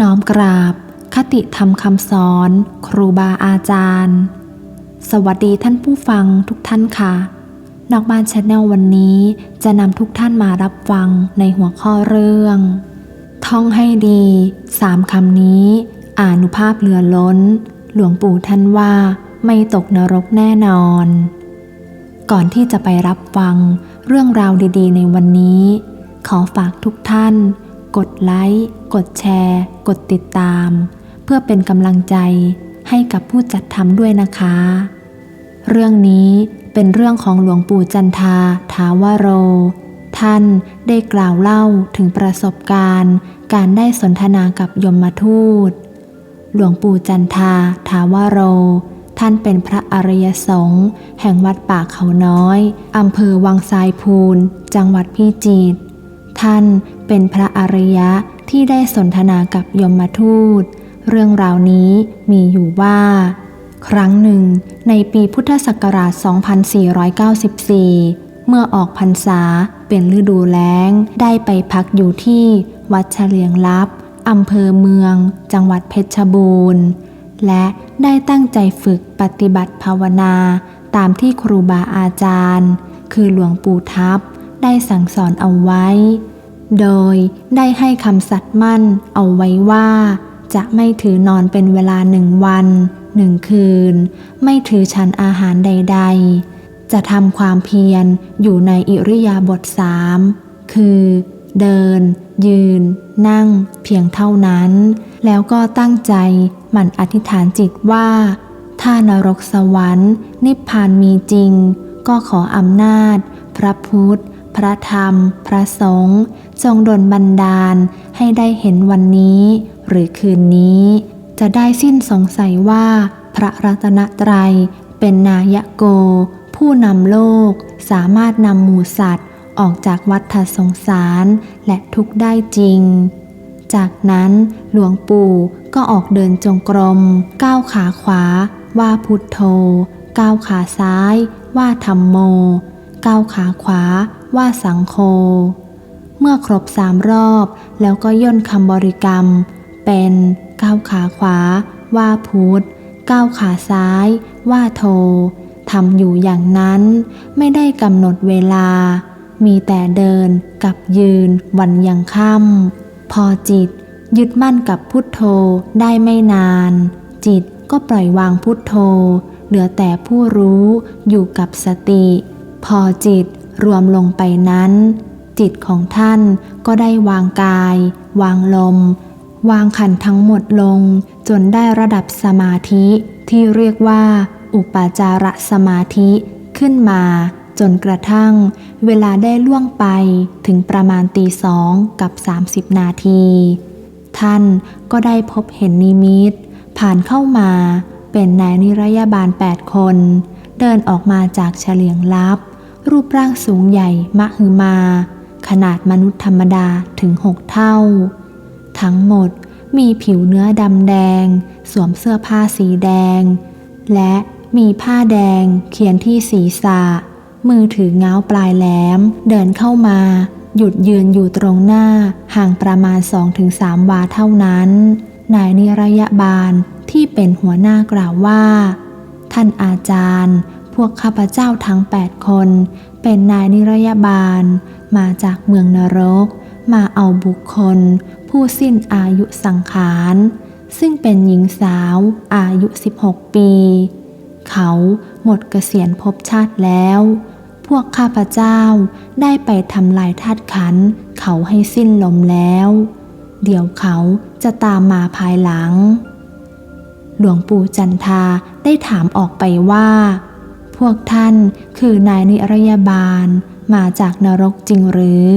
น้อมกราบ คติธรรมคำสอน ครูบาอาจารย์ สวัสดีท่านผู้ฟังทุกท่านค่ะ นอกบ้านชาแนลวันนี้จะนำทุกท่านมารับฟังในหัวข้อเรื่อง ท่องให้ดีสามคำนี้ อานุภาพเหลือล้น หลวงปู่ท่านว่าไม่ตกนรกแน่นอน ก่อนที่จะไปรับฟังเรื่องราวดีๆ ในวันนี้ ขอฝากทุกท่าน กดไลค์ กดแชร์ กดติดตาม เพื่อเป็นกำลังใจให้กับผู้จัดทำด้วยนะคะ เรื่องนี้เป็นเรื่องของหลวงปู่จันทาถาวโร ท่านได้กล่าวเล่าถึงประสบการณ์ การได้สนทนากับยมทูต หลวงปู่จันทาถาวโร ท่านเป็นพระอริยสงฆ์แห่งวัดป่าเขาน้อยอำเภอวังทรายพูน จังหวัดพิจิตร ท่านเป็นพระอริยะที่ได้สนทนากับยมทูต เรื่องราวนี้มีอยู่ว่า ครั้งหนึ่ง ในปีพุทธศักราช 2494 เมื่อออกพรรษาเป็นฤดูแล้ง ได้ไปพักอยู่ที่วัดเฉลียงลับอำเภอเมือง จังหวัดเพชรบูรณ์ และได้ตั้งใจฝึกปฏิบัติภาวนาตามที่ครูบาอาจารย์ คือหลวงปู่ทับ ได้สั่งสอนเอาไว้ โดยได้ให้คำสัตย์มั่นเอาไว้ว่า จะไม่ถือนอนเป็นเวลาหนึ่งวันหนึ่งคืน ไม่ถือฉันอาหารใด ๆ จะทำความเพียรอยู่ในอิริยาบถสามคือเดิน ยืน นั่ง เพียงเท่านั้น แล้วก็ตั้งใจหมั่นอธิษฐานจิตว่า ถ้านรกสวรรค์ นิพพานมีจริง ก็ขออำนาจ พระพุทธ พระธรรม พระสงฆ์จงดลบันดาลให้ได้เห็นวันนี้ หรือคืนนี้ จะได้สิ้นสงสัยว่า พระรัตนตรัยเป็นนายโก ผู้นำโลก สามารถนำหมูสัตว์ ออกจากวัฏสงสารและทุกข์ได้จริง จากนั้นหลวงปู่ก็ออกเดินจงกรม ก้าวขาขวา ว่าพุทโธ ก้าวขาซ้าย ว่าธรรมโม ก้าวขาขวา ว่าสังโฆเมื่อครบสามรอบแล้วก็ย่นคำบริกรรม เป็นก้าวขาขวา ว่าพุทธก้าวขาซ้าย ว่าโททำอยู่อย่างนั้นไม่ได้กำหนดเวลา มีแต่เดินกับยืนวันยังค่ำพอจิต ยึดมั่นกับพุทโธได้ไม่นาน จิตก็ปล่อยวางพุทโธ เหลือแต่ผู้รู้อยู่กับสติ พอจิต รวมลงไปนั้น จิตของท่านก็ได้วางกาย วางลม วางขันทั้งหมดลง จนได้ระดับสมาธิที่เรียกว่า อุปาจารสมาธิขึ้นมาจนกระทั่งเวลาได้ล่วงไปถึงประมาณตีสองกับ 30 นาที ท่านก็ได้พบเห็นนิมิต ผ่านเข้ามาเป็นนายนิรยาบาล 8 คน เดินออกมาจากเฉลียงลับ รูปร่างสูงใหญ่มหึมา ขนาดมนุษย์ธรรมดาถึง6เท่า ทั้งหมดมีผิวเนื้อดำแดง สวมเสื้อผ้าสีแดง และมีผ้าแดงเขียนที่ศีรษะ มือถือเงาปลายแหลม เดินเข้ามา หยุดยืนอยู่ตรงหน้า ห่างประมาณ 2-3 วาเท่านั้น นายนิรยบาลที่เป็นหัวหน้ากล่าวว่า ท่านอาจารย์ วกข้าพเจ้าทั้ง8คน เป็นนายนิรยบาล มาจากเมืองนรก มาเอาบุคคล ผู้สิ้นอายุสังขาร ซึ่งเป็นหญิงสาวอายุ 16 ปี เขาหมดเกษียณภพชาติแล้ว พวกข้าพเจ้าได้ไปทำลายธาตุขันเขาให้สิ้นลมแล้ว เดี๋ยวเขาจะตามมาภายหลัง หลวงปู่จันทาได้ถามออกไปว่า พวกท่านคือนายนิรยาบาล มาจากนรกจริงหรือ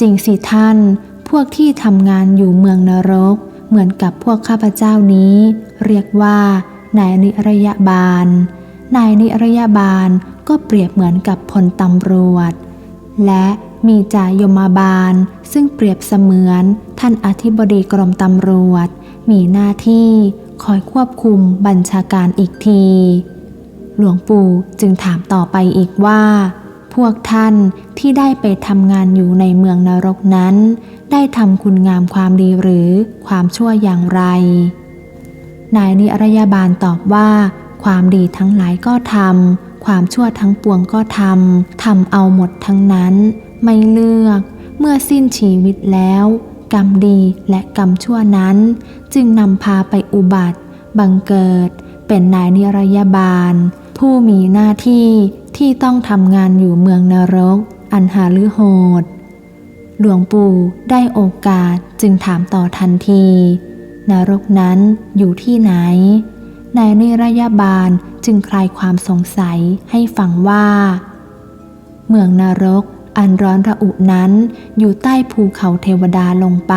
จริงสิท่าน พวกที่ทำงานอยู่เมืองนรก เหมือนกับพวกข้าพเจ้านี้ เรียกว่านายนิรยาบาล นายนิรยาบาลก็เปรียบเหมือนกับพลตำรวจ และมีจ่ายมบาล ซึ่งเปรียบเสมือนท่านอธิบดีกรมตำรวจ มีหน้าที่คอยควบคุมบัญชาการอีกที หลวงปู่จึงถามต่อไปอีกว่า พวกท่านที่ได้ไปทำงานอยู่ในเมืองนรกนั้น ได้ทำคุณงามความดีหรือความชั่วอย่างไร นายนิรยาบาลตอบว่า ความดีทั้งหลายก็ทำความชั่วทั้งปวงก็ทำทำเอาหมดทั้งนั้น ไม่เลือก เมื่อสิ้นชีวิตแล้ว กรรมดีและกรรมชั่วนั้น จึงนำพาไปอุบัติ บังเกิดเป็นนายนิรยาบาล ผู้มีหน้าที่ที่ต้องทำงานอยู่เมืองนรก อันหาลือโหด หลวงปู่ได้โอกาสจึงถามต่อทันที นรกนั้นอยู่ที่ไหน นายนิรยาบาลจึงคลายความสงสัยให้ฟังว่า เมืองนรกอันร้อนระอุนั้นอยู่ใต้ภูเขาเทวดาลงไป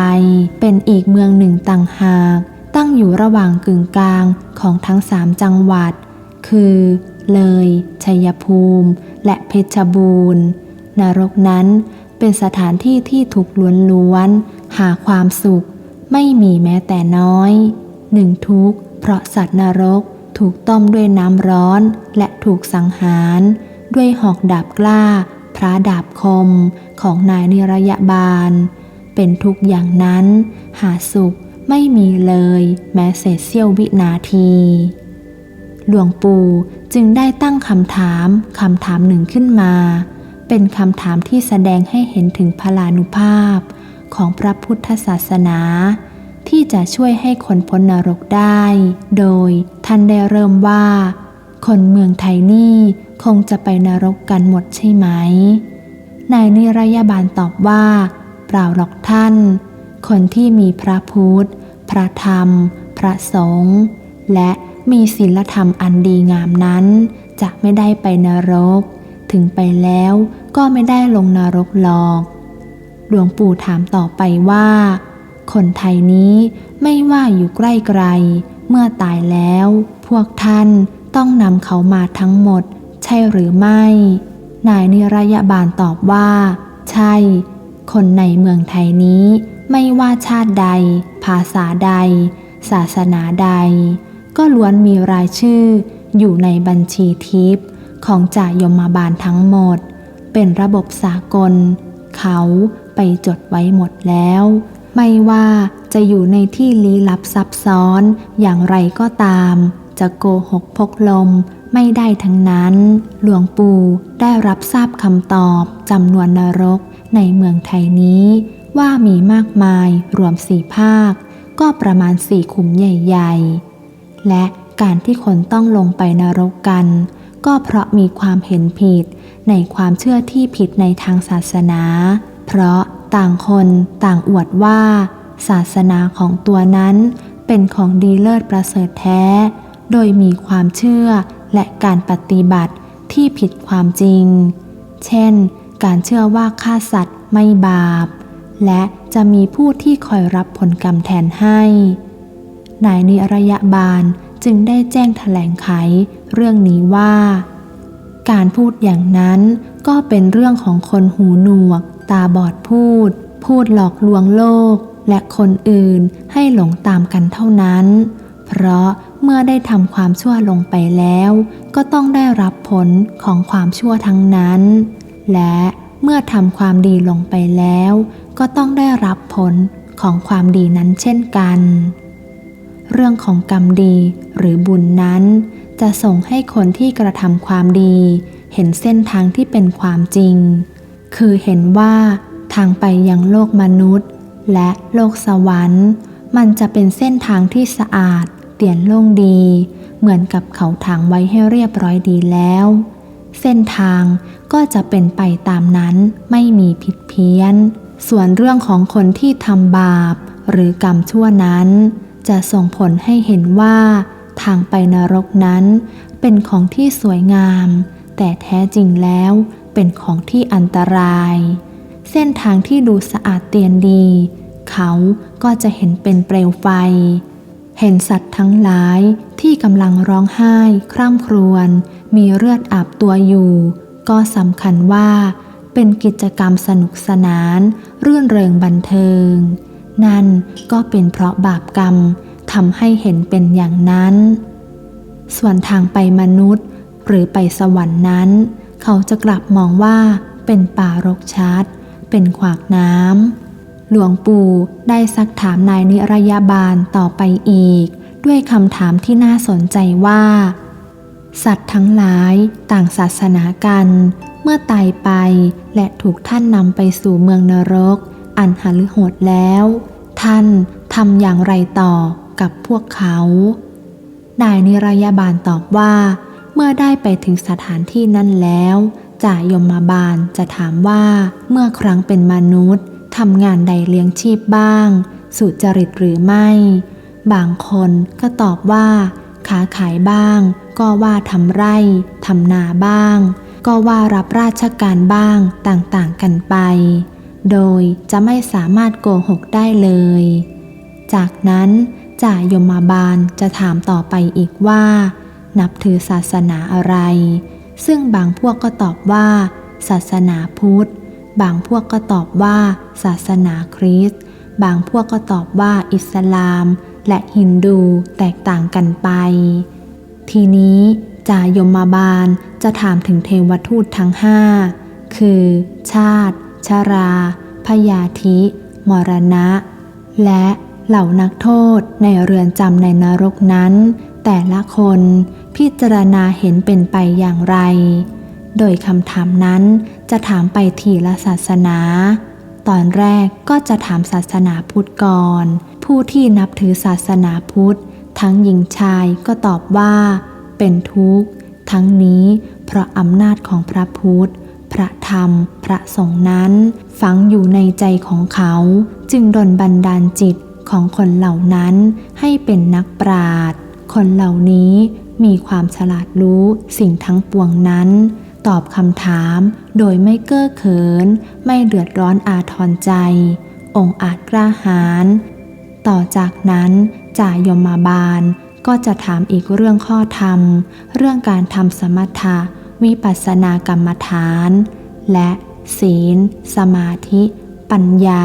เป็นอีกเมืองหนึ่งต่างหาก ตั้งอยู่ระหว่างกึ่งกลางของทั้งสามจังหวัด คือ เลย ชัยภูมิ และเพชรบูรณ์ นรกนั้นเป็นสถานที่ที่ถูกล้วนๆหาความสุข ไม่มีแม้แต่น้อย หนึ่งทุกข์เพราะสัตว์นรกถูกต้มด้วยน้ำร้อนและถูกสังหาร ด้วยหอกดาบกล้า พระดาบคมของนายนิรยบาล เป็นทุกอย่างนั้น หาสุขไม่มีเลย แม้เศษเสี้ยววินาที หลวงปู่จึงได้ตั้งคำถามคำถามหนึ่งขึ้นมา เป็นคำถามที่แสดงให้เห็นถึงพลานุภาพของพระพุทธศาสนา ที่จะช่วยให้คนพ้นนรกได้ โดยท่านได้เริ่มว่า คนเมืองไทยนี่คงจะไปนรกกันหมดใช่ไหม นายนิรยาบาลตอบว่า เปล่าหรอกท่าน คนที่มีพระพุทธ พระธรรม พระสงฆ์และ มีศีลธรรมอันดีงามนั้น จะไม่ได้ไปนรก ถึงไปแล้วก็ไม่ได้ลงนรกหรอก หลวงปู่ถามต่อไปว่า คนไทยนี้ไม่ว่าอยู่ใกล้ไกล เมื่อตายแล้ว พวกท่านต้องนำเขามาทั้งหมด ใช่หรือไม่ นายนิรยาบาลตอบว่า ใช่ คนในเมืองไทยนี้ไม่ว่าชาติใด ภาษาใด ศาสนาใด ก็ล้วนมีรายชื่อ อยู่ในบัญชีทิพย์ของจ่ายมบาลทั้งหมด เป็นระบบสากล เขาไปจดไว้หมดแล้ว ไม่ว่าจะอยู่ในที่ลี้ลับซับซ้อนอย่างไรก็ตาม จะโกหกพกลมไม่ได้ทั้งนั้น หลวงปู่ได้รับทราบคำตอบจำนวนนรกในเมืองไทยนี้ ว่ามีมากมายรวมสี่ภาค ก็ประมาณสี่ขุมใหญ่ ๆ และการที่คนต้องลงไปนรกกัน ก็เพราะมีความเห็นผิด ในความเชื่อที่ผิดในทางศาสนา เพราะต่างคนต่างอวดว่า ศาสนาของตัวนั้น เป็นของดีเลิศประเสริฐแท้ โดยมีความเชื่อและการปฏิบัติที่ผิดความจริง เช่น การเชื่อว่าฆ่าสัตว์ไม่บาป และจะมีผู้ที่คอยรับผลกรรมแทนให้ นายนิรยะบาลจึงได้แจ้งแถลงไขเรื่องนี้ว่า การพูดอย่างนั้นก็เป็นเรื่องของคนหูหนวก ตาบอดพูด พูดหลอกลวงโลก และคนอื่นให้หลงตามกันเท่านั้น เพราะเมื่อได้ทำความชั่วลงไปแล้ว ก็ต้องได้รับผลของความชั่วทั้งนั้น และเมื่อทำความดีลงไปแล้ว ก็ต้องได้รับผลของความดีนั้นเช่นกัน เรื่องของกรรมดีหรือบุญนั้น จะส่งให้คนที่กระทำความดี เห็นเส้นทางที่เป็นความจริง คือเห็นว่าทางไปยังโลกมนุษย์ และโลกสวรรค์ มันจะเป็นเส้นทางที่สะอาด เตียนโล่งดี เหมือนกับเขาถางไว้ให้เรียบร้อยดีแล้ว เส้นทางก็จะเป็นไปตามนั้นไม่มีผิดเพี้ยน ส่วนเรื่องของคนที่ทำบาป หรือกรรมชั่วนั้น จะส่งผลให้เห็นว่า ทางไปนรกนั้น เป็นของที่สวยงาม แต่แท้จริงแล้วเป็นของที่อันตราย เส้นทางที่ดูสะอาดเตียนดี เขาก็จะเห็นเป็นเปลวไฟ เห็นสัตว์ทั้งหลายที่กำลังร้องไห้คร่ำครวญมีเลือดอาบตัวอยู่ ก็สำคัญว่า เป็นกิจกรรมสนุกสนาน รื่นเริงบันเทิง นั่นก็เป็นเพราะบาปกรรมทำให้เห็นเป็นอย่างนั้น ส่วนทางไปมนุษย์ หรือไปสวรรค์นั้น เขาจะกลับมองว่าเป็นป่ารกชัด เป็นขวากน้ำหลวงปู่ได้ซักถามนายนิรยาบาลต่อไปอีก ด้วยคำถามที่น่าสนใจว่า สัตว์ทั้งหลายต่างศาสนากัน เมื่อตายไปและถูกท่านนำไปสู่เมืองนรก อันหาฤโหดแล้ว ท่านทำอย่างไรต่อกับพวกเขา นายนิรยาบาลตอบว่า เมื่อได้ไปถึงสถานที่นั้นแล้วจ่ายมมาบาลจะถามว่าเมื่อครั้งเป็นมนุษย์ทำงานใดเลี้ยงชีพบ้าง สุจริตหรือไม่ บางคนก็ตอบว่าค้าขายบ้าง ก็ว่าทำไร่ทำนาบ้าง ก็ว่ารับราชการบ้างต่างๆกันไป โดยจะไม่สามารถโกหกได้เลย จากนั้นจ่ายมมาบาลจะถามต่อไปอีกว่า นับถือศาสนาอะไร ซึ่งบางพวกก็ตอบว่า ศาสนาพุทธ บางพวกก็ตอบว่า ศาสนาคริสต์ บางพวกก็ตอบว่าอิสลาม และฮินดูแตกต่างกันไป ทีนี้จายมมาบาลจะถามถึงเทวทูตทั้งห้าคือ ชาติ ชรา พยาธิ มรณะ และเหล่านักโทษในเรือนจำในนรกนั้น แต่ละคนพิจารณาเห็นเป็นไปอย่างไร โดยคำถามนั้นจะถามไปทีละศาสนา ตอนแรกก็จะถามศาสนาพุทธก่อน ผู้ที่นับถือศาสนาพุทธ ทั้งหญิงชายก็ตอบว่า เป็นทุกข์ ทั้งนี้เพราะอำนาจของพระพุทธ พระธรรม พระสงฆ์นั้น ฝังอยู่ในใจของเขา จึงดลบันดาลจิตของคนเหล่านั้นให้เป็นนักปราชญ์คนเหล่านี้มีความฉลาดรู้สิ่งทั้งปวงนั้น ตอบคำถามโดยไม่เก้อเขิน ไม่เดือดร้อนอาทรใจ องค์อาจกล้าหาญต่อจากนั้นจ่ายมมาบาลก็จะถามอีกเรื่องข้อธรรม เรื่องการทำสมถะ วิปัสสนากรรมฐาน และศีล สมาธิ ปัญญา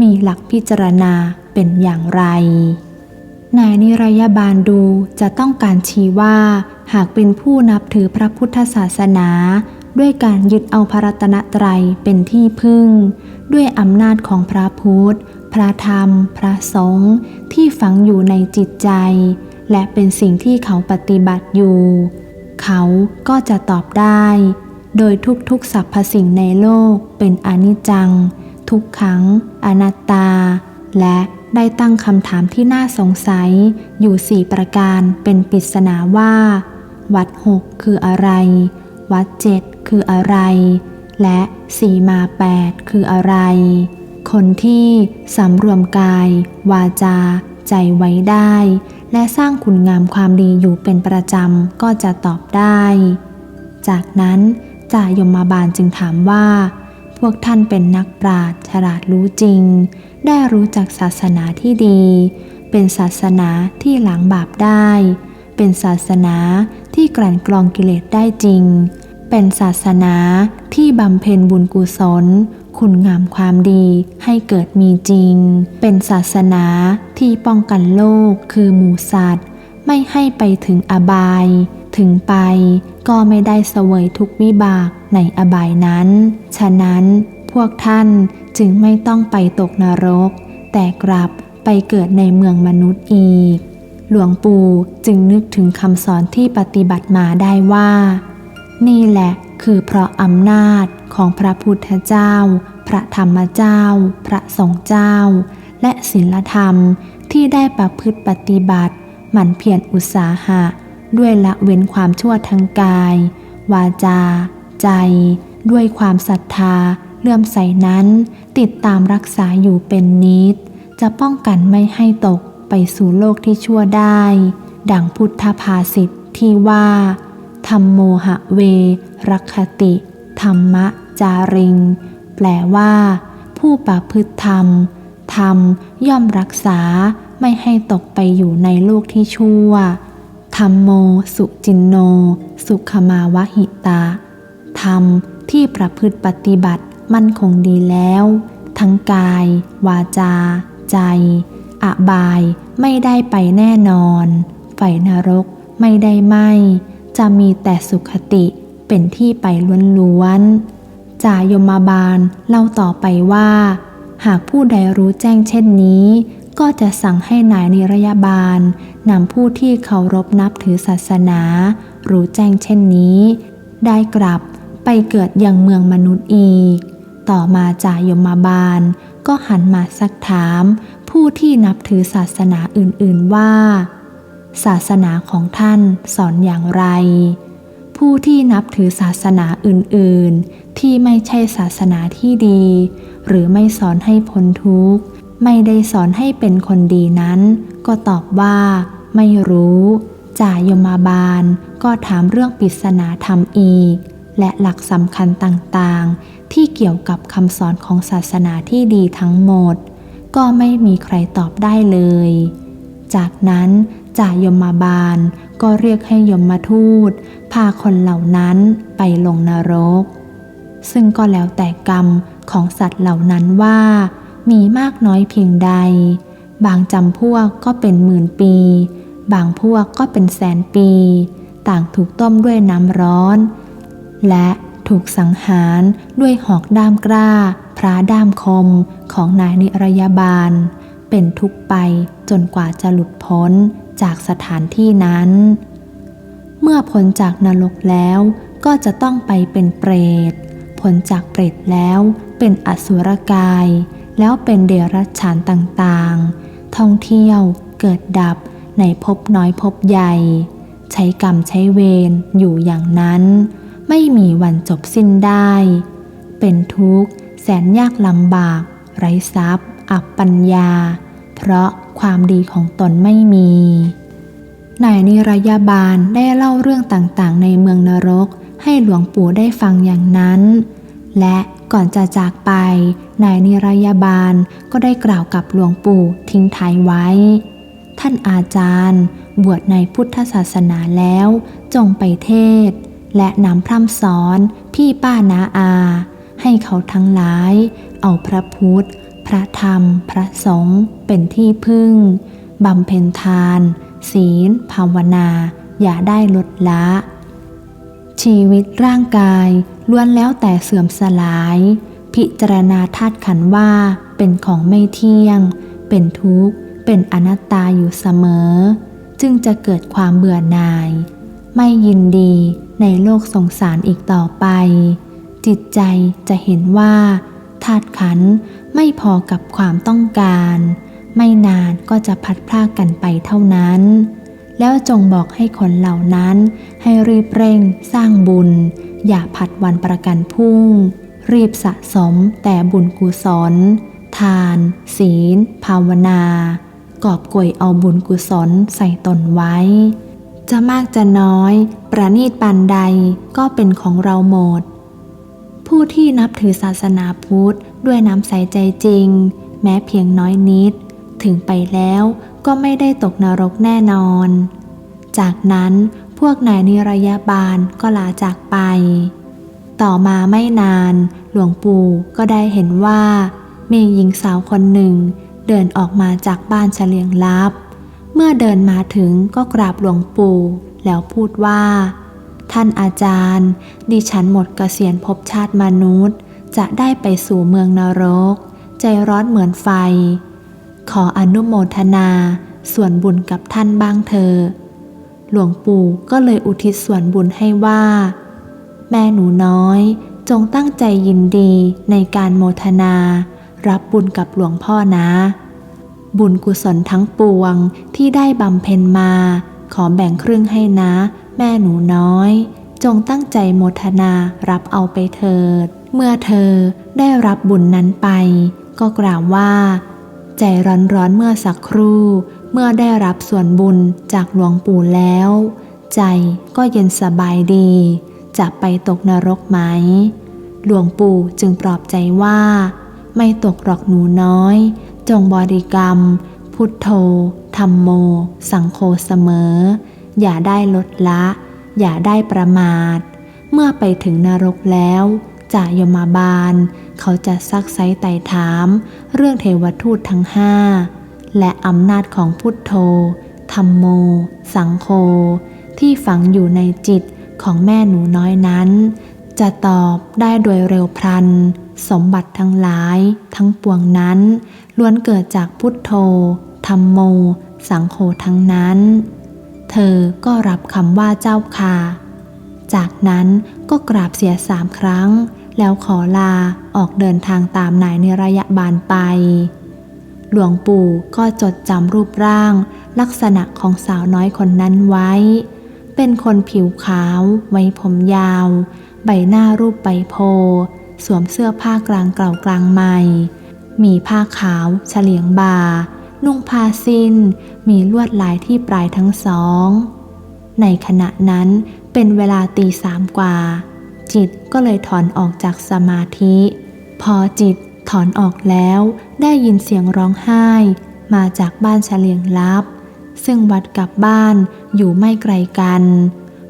มีหลักพิจารณาเป็นอย่างไรนายนิรยาบาลดูจะต้องการชี้ว่า หากเป็นผู้นับถือพระพุทธศาสนา ด้วยการยึดเอาพระรัตนตรัยเป็นที่พึ่ง ด้วยอำนาจของพระพุทธ พระธรรม พระสงฆ์ที่ฝังอยู่ในจิตใจ และเป็นสิ่งที่เขาปฏิบัติอยู่ เขาก็จะตอบได้ โดยทุกๆสรรพสิ่งในโลกเป็นอนิจจัง ทุกขัง อนัตตา และได้ตั้งคำถามที่น่าสงสัย อยู่สี่ประการเป็นปริศนาว่า วัดหกคืออะไร วัดเจ็ดคืออะไร และสี่มาแปดคืออะไร คนที่สำรวมกาย วาจา ใจไว้ได้ และสร้างคุณงามความดีอยู่เป็นประจำก็จะตอบได้ จากนั้นจ่ายมมาบาลจึงถามว่า พวกท่านเป็นนักปราชญ์ฉลาดรู้จริง ได้รู้จักศาสนาที่ดี เป็นศาสนาที่ล้างบาปได้ เป็นศาสนาที่กลั่นกรองกิเลสได้จริง เป็นศาสนาที่บำเพ็ญบุญกุศล คุณงามความดีให้เกิดมีจริง เป็นศาสนาที่ป้องกันโลกคือหมูสัตว์ ไม่ให้ไปถึงอบาย ถึงไปก็ไม่ได้เสวยทุกวิบากในอบายนั้น ฉะนั้นพวกท่านจึงไม่ต้องไปตกนรก แต่กลับไปเกิดในเมืองมนุษย์อีก หลวงปู่จึงนึกถึงคำสอนที่ปฏิบัติมาได้ว่า นี่แหละ คือเพราะอำนาจของพระพุทธเจ้า พระธรรมเจ้า พระสงฆ์เจ้า และศีลธรรมที่ได้ประพฤติปฏิบัติ หมั่นเพียรอุตสาหะ ด้วยละเว้นความชั่วทางกาย วาจา ใจ ด้วยความศรัทธาเลื่อมใสนั้น ติดตามรักษาอยู่เป็นนิด จะป้องกันไม่ให้ตกไปสู่โลกที่ชั่วได้ ดังพุทธภาษิตที่ว่า ธรรมโมหะเวรักขติ ธรรมะจาริง แปลว่า ผู้ประพฤติธรรม ธรรมย่อมรักษาไม่ให้ตกไปอยู่ในโลกที่ชั่ว ธรรมโมสุจินโน สุขมาวะหิตา ธรรมที่ประพฤติปฏิบัติมั่นคงดีแล้ว ทั้งกาย วาจา ใจอบายไม่ได้ไปแน่นอน ไฟนรกไม่ได้ไหม จะมีแต่สุขติเป็นที่ไปล้วนๆจ่ายมบาลเล่าต่อไปว่า หากผู้ใดรู้แจ้งเช่นนี้ ก็จะสั่งให้นายนิรยาบาลนำผู้ที่เคารพนับถือศาสนา รู้แจ้งเช่นนี้ ได้กลับไปเกิดยังเมืองมนุษย์อีก ต่อมาจ่ายมบาลก็หันมาซักถาม ผู้ที่นับถือศาสนาอื่นๆว่า ศาสนาของท่านสอนอย่างไร ผู้ที่นับถือศาสนาอื่น ๆ ที่ไม่ใช่ศาสนาที่ดี หรือไม่สอนให้พ้นทุกข์ ไม่ได้สอนให้เป็นคนดีนั้น ก็ตอบว่า ไม่รู้จ่ายมาบาลก็ถามเรื่องปริศนาธรรมอีก และหลักสำคัญต่างๆ ที่เกี่ยวกับคำสอนของศาสนาที่ดีทั้งหมด ก็ไม่มีใครตอบได้เลย จากนั้น จ่ายมมาบาล ก็เรียกให้ยมมาทูตพาคนเหล่านั้นไปลงนรก ซึ่งก็แล้วแต่กรรมของสัตว์เหล่านั้นว่า มีมากน้อยเพียงใด บางจำพวกก็เป็นหมื่นปี บางพวกก็เป็นแสนปี ต่างถูกต้มด้วยน้ำร้อน และถูกสังหารด้วยหอกด้ามกล้า พระด้ามคมของนายนิรยาบาล เป็นทุกไปจนกว่าจะหลุดพ้น จากสถานที่นั้น เมื่อพ้นจากนรกแล้วก็จะต้องไปเป็นเปรตพ้นจากเปรตแล้วเป็นอสุรกาย แล้วเป็นเดรัจฉานต่างๆ ท่องเที่ยวเกิดดับในภพน้อยภพใหญ่ ใช้กรรมใช้เวรอยู่อย่างนั้น ไม่มีวันจบสิ้นได้ เป็นทุกข์แสนยากลำบาก ไร้ทรัพย์ อับปัญญา เพราะ ความดีของตนไม่มี นายนิรยาบาลได้เล่าเรื่องต่างๆ ในเมืองนรก ให้หลวงปู่ได้ฟังอย่างนั้น และก่อนจะจากไป นายนิรยาบาลก็ได้กล่าวกับหลวงปู่ทิ้งท้ายไว้ ท่านอาจารย์ บวชในพุทธศาสนาแล้ว จงไปเทศ และนำพร่ำสอนพี่ป้านาอา ให้เขาทั้งหลาย เอาพระพุทธ พระธรรม พระสงฆ์เป็นที่พึ่ง บำเพ็ญทาน ศีล ภาวนา อย่าได้ลดละ ชีวิตร่างกายล้วนแล้วแต่เสื่อมสลาย พิจารณาธาตุขันว่าเป็นของไม่เที่ยง เป็นทุกข์ เป็นอนัตตาอยู่เสมอ จึงจะเกิดความเบื่อหน่าย ไม่ยินดีในโลกสงสารอีกต่อไป จิตใจจะเห็นว่าธาตุขันธ์ ไม่พอกับความต้องการ ไม่นานก็จะพัดพรากกันไปเท่านั้น แล้วจงบอกให้คนเหล่านั้น ให้รีบเร่งสร้างบุญ อย่าผัดวันประกันพุ่ง รีบสะสมแต่บุญกุศล ทาน ศีล ภาวนา กอบกวยเอาบุญกุศลใส่ตนไว้ จะมากจะน้อย ประนีตปานใดก็เป็นของเราหมดผู้ที่นับถือศาสนาพุทธ ด้วยน้ำใสใจจริง แม้เพียงน้อยนิด ถึงไปแล้วก็ไม่ได้ตกนรกแน่นอน จากนั้นพวกนายนิรยาบาลก็ลาจากไป ต่อมาไม่นาน หลวงปู่ก็ได้เห็นว่า มีหญิงสาวคนหนึ่ง เดินออกมาจากบ้านเฉลียงลับ เมื่อเดินมาถึงก็กราบหลวงปู่ แล้วพูดว่า ท่านอาจารย์ ดิฉันหมดเกษียณภพชาติมนุษย์ จะได้ไปสู่เมืองนรก ใจร้อนเหมือนไฟ ขออนุโมทนาส่วนบุญกับท่านบ้างเถอะหลวงปู่ก็เลยอุทิศส่วนบุญให้ว่า แม่หนูน้อยจงตั้งใจยินดีในการโมทนา รับบุญกับหลวงพ่อนะ บุญกุศลทั้งปวงที่ได้บำเพ็ญมา ขอแบ่งครึ่งให้นะ แม่หนูน้อย จงตั้งใจโมทนารับเอาไปเถิด เมื่อเธอได้รับบุญนั้นไป ก็กล่าวว่า ใจร้อนๆเมื่อสักครู่ เมื่อได้รับส่วนบุญจากหลวงปู่แล้ว ใจก็เย็นสบายดี จะไปตกนรกไหม หลวงปู่จึงปลอบใจว่า ไม่ตกหรอกหนูน้อย จงบริกรรม พุทโธธรรมโม สังโฆเสมอ อย่าได้ลดละ อย่าได้ประมาท เมื่อไปถึงนรกแล้ว จ่ายมบาล เขาจะซักไซไต่ถาม เรื่องเทวทูตทั้งห้าและอำนาจของพุทโธธรรมโม สังโฆที่ฝังอยู่ในจิตของแม่หนูน้อยนั้น จะตอบได้โดยเร็วพลัน สมบัติทั้งหลายทั้งปวงนั้นล้วนเกิดจากพุทโธธรรมโม สังโฆทั้งนั้น เธอก็รับคำว่าเจ้าค่ะ จากนั้นก็กราบเสียสามครั้ง แล้วขอลาออกเดินทางตามนายในิรยะบาลไป หลวงปู่ก็จดจำรูปร่าง ลักษณะของสาวน้อยคนนั้นไว้ เป็นคนผิวขาวไว้ผมยาว ใบหน้ารูปใบโพ สวมเสื้อผ้ากลางเก่ากลางใหม่ มีผ้าขาวเฉลียงบ่า นุ่งผ้าสิ้น มีลวดลายที่ปลายทั้งสอง ในขณะนั้นเป็นเวลาตีสามกว่า จิตก็เลยถอนออกจากสมาธิ พอจิตถอนออกแล้วได้ยินเสียงร้องไห้ มาจากบ้านเฉลียงลับ ซึ่งวัดกับบ้านอยู่ไม่ไกลกัน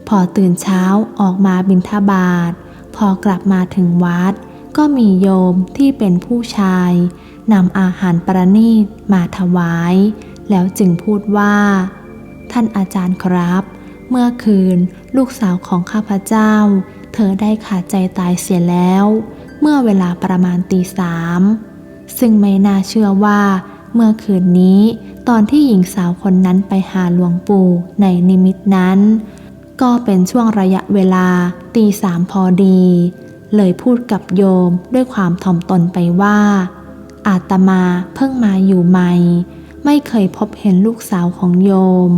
พอตื่นเช้าออกมาบิณฑบาตพอกลับมาถึงวัด ก็มีโยมที่เป็นผู้ชายนำอาหารประณีตมาถวาย แล้วจึงพูดว่า ท่านอาจารย์ครับ เมื่อคืนลูกสาวของข้าพเจ้า ธอได้ขาดใจตายเสียแล้ว เมื่อเวลาประมาณตีสามซึ่งไม่น่าเชื่อว่า เมื่อคืนนี้ตอนที่หญิงสาวคนนั้นไปหาหลวงปู่ในนิมิตนั้น ก็เป็นช่วงระยะเวลาตีสามพอดี เลยพูดกับโยมด้วยความถ่อมตนไปว่า อาตมาเพิ่งมาอยู่ใหม่ ไม่เคยพบเห็นลูกสาวของโยม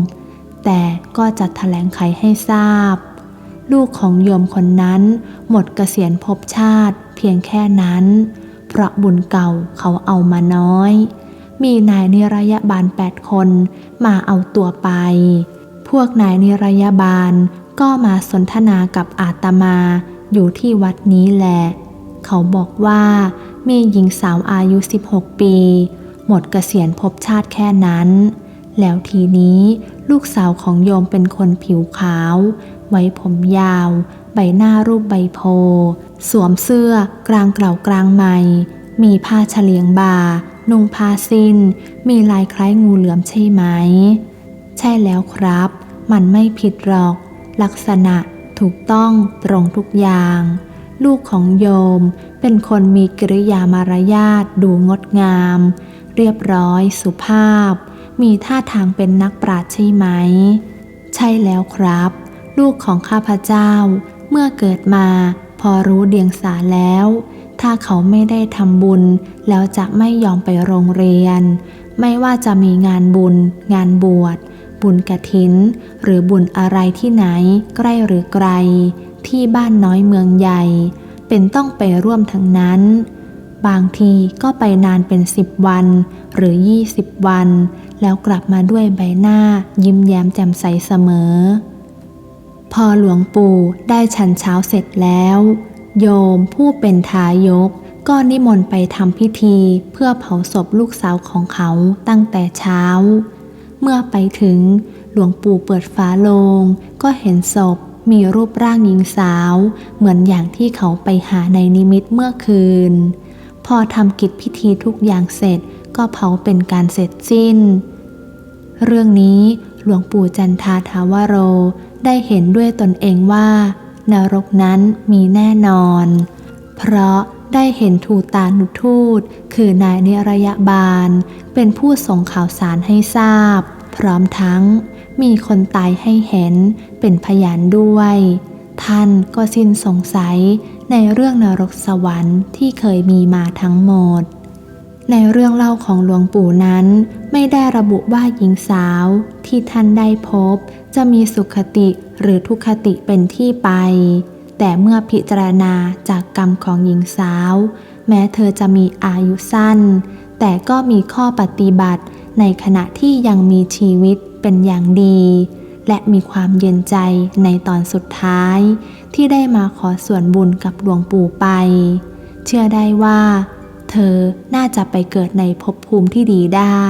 แต่ก็จะแถลงไขให้ทราบ ลูกของโยมคนนั้น หมดเกษียณภพชาติ เพียงแค่นั้น เพราะบุญเก่าเขาเอามาน้อย มีนายนิรยบาลแปดคนมาเอาตัวไป พวกนายนิรยบาลก็มาสนทนากับอาตมาอยู่ที่วัดนี้แหละ เขาบอกว่ามีหญิงสาวอายุ 16 ปี หมดเกษียณภพชาติแค่นั้น แล้วทีนี้ลูกสาวของโยมเป็นคนผิวขาว ไว้ผมยาว ใบหน้ารูปใบโพ สวมเสื้อกลางเกล่ากลางใหม่ มีผ้าเฉลียงบ่า นุ่งผ้าสิ้น มีลายคล้ายงูเหลือมใช่ไหม ใช่แล้วครับ มันไม่ผิดหรอก ลักษณะถูกต้องตรงทุกอย่าง ลูกของโยมเป็นคนมีกิริยามารยาทดูงดงาม เรียบร้อยสุภาพ มีท่าทางเป็นนักปราชญ์ใช่ไหม ใช่แล้วครับ ลูกของข้าพเจ้า เมื่อเกิดมาพอรู้เดียงสาแล้ว ถ้าเขาไม่ได้ทำบุญ แล้วจะไม่ยอมไปโรงเรียน ไม่ว่าจะมีงานบุญ งานบวช บุญกระถิน หรือบุญอะไรที่ไหน ใกล้หรือไกล ที่บ้านน้อยเมืองใหญ่ เป็นต้องไปร่วมทั้งนั้น บางทีก็ไปนานเป็นสิบวัน หรือยี่สิบวัน แล้วกลับมาด้วยใบหน้ายิ้มแย้มแจ่มใสเสมอ พอหลวงปู่ได้ฉันเช้าเสร็จแล้ว โยมผู้เป็นทายก ก็นิมนต์ไปทำพิธีเพื่อเผาศพลูกสาวของเขาตั้งแต่เช้า เมื่อไปถึงหลวงปู่เปิดฝาโลง ก็เห็นศพมีรูปร่างหญิงสาว เหมือนอย่างที่เขาไปหาในนิมิตเมื่อคืน พอทำกิจพิธีทุกอย่างเสร็จก็เผาเป็นการเสร็จสิ้น เรื่องนี้หลวงปู่จันทาทาวโร ได้เห็นด้วยตนเองว่า นรกนั้นมีแน่นอน เพราะได้เห็นทูตานุทูต คือนายนิรยบาล เป็นผู้ส่งข่าวสารให้ทราบ พร้อมทั้งมีคนตายให้เห็นเป็นพยานด้วย ท่านก็สิ้นสงสัยในเรื่องนรกสวรรค์ที่เคยมีมาทั้งหมด ในเรื่องเล่าของหลวงปู่นั้น ไม่ได้ระบุว่าหญิงสาว ที่ท่านได้พบ จะมีสุขติหรือทุกขติเป็นที่ไป แต่เมื่อพิจารณาจากกรรมของหญิงสาว แม้เธอจะมีอายุสั้น แต่ก็มีข้อปฏิบัติในขณะที่ยังมีชีวิตเป็นอย่างดี และมีความเย็นใจในตอนสุดท้าย ที่ได้มาขอส่วนบุญกับหลวงปู่ไป เชื่อได้ว่า เธอน่าจะไปเกิดในภพภูมิที่ดีได้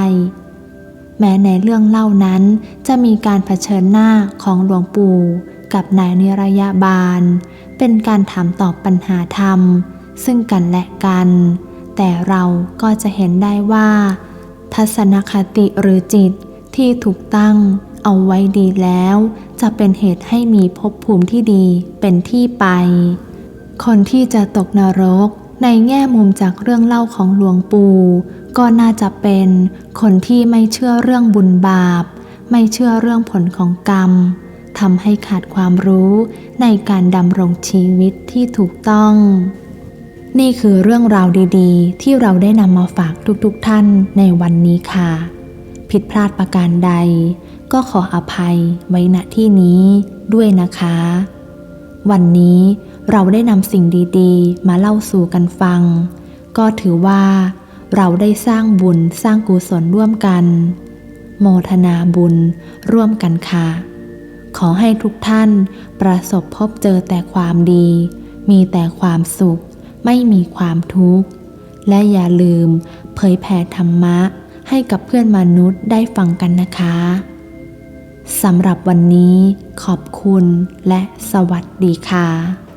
แม้ในเรื่องเล่านั้นจะมีการเผชิญหน้าของหลวงปู่กับนายนิรยาบาล เป็นการถามตอบปัญหาธรรม ซึ่งกันและกัน แต่เราก็จะเห็นได้ว่า ทัศนคติหรือจิตที่ถูกตั้งเอาไว้ดีแล้ว จะเป็นเหตุให้มีภพภูมิที่ดีเป็นที่ไป คนที่จะตกนรก ในแง่มุมจากเรื่องเล่าของหลวงปู่ก็น่าจะเป็นคนที่ไม่เชื่อเรื่องบุญบาป ไม่เชื่อเรื่องผลของกรรมทำให้ขาดความรู้ในการดำรงชีวิตที่ถูกต้อง นี่คือเรื่องราวดีๆ ที่เราได้นำมาฝากทุกๆทท่านในวันนี้ค่ะ ผิดพลาดประการใด ก็ขออภัยไว้ณที่นี้ด้วยนะคะ วันนี้ เราได้นำสิ่งดีๆ มาเล่าสู่กันฟัง ก็ถือว่า เราได้สร้างบุญสร้างกุศลร่วมกัน โมทนาบุญร่วมกันค่ะ ขอให้ทุกท่านประสบพบเจอแต่ความดี มีแต่ความสุข ไม่มีความทุกข์ และอย่าลืมเผยแผ่ธรรมะให้กับเพื่อนมนุษย์ได้ฟังกันนะคะสำหรับวันนี้ขอบคุณและสวัสดีค่ะ